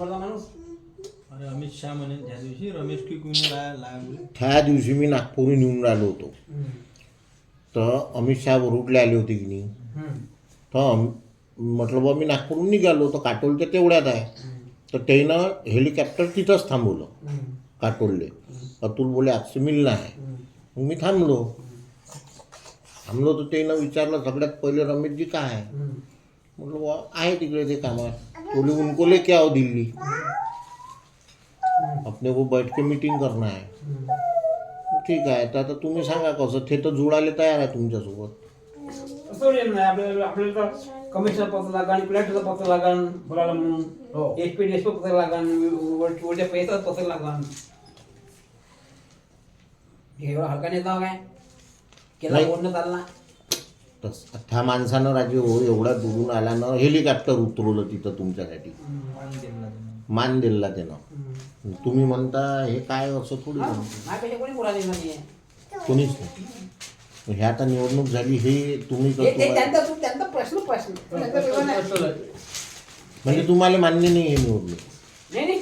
माणूस. अरे अमित शहा म्हणे त्या दिवशी रमेश की कुणी लागले. त्या दिवशी मी नागपूरहून येऊन राहिलो होतो. तर अमित शहा वरुडले आले होते की नाही? तर म्हटलं बा मी नागपूरहून निघालो तर काटोल तर तेवढ्यात आहे. तर त्यानं हेलिकॉप्टर तिथंच थांबवलं काटोलले. अतुल बोले आजसे मिलना आहे मग मी थांबलो. थांबलो तर त्यानं विचारलं सगळ्यात पहिले रमेशजी काय? आहे म्हटलं बा आहे तिकडे ते कामात. बोले उनको लेके आओ दिल्ली। अपने को बैठ के मीटिंग करना है। ठीक आहे तर आता तुम्ही सांगा कसं ते तर जुळायला तयार आहे तुमच्यासोबत असं नाही आपल्याला आपल्याला तर पत्र लागण कलेक्टरचं पत्र लागण बोलायला हो. म्हणून एच पी डी एस पत्र लागण वरच्या पैशाचं पत्र लागण हे एवढा हलका नेता काय? केला नाही. बोलणं चालला. तस त्या माणसानं राजे हो एवढ्या दुरून आल्यानं हेलिकॉप्टर उतरवलं तिथं तुमच्यासाठी. मान दिला त्यानं. तुम्ही म्हणता हे काय असं थोडी हा, म्हणतो. माझ्यापेक्षा कोणी बोलायला नाही कोणीच नाही. मग हे आता निवडणूक झाली हे तुम्ही हे- ते करतो त्यांचा त्यांचा प्रश्न प्रश्न त्यांचा विवाद नाही. म्हणजे तुम्हाला मान्य नाही हे निवडणूक. नाही नाही.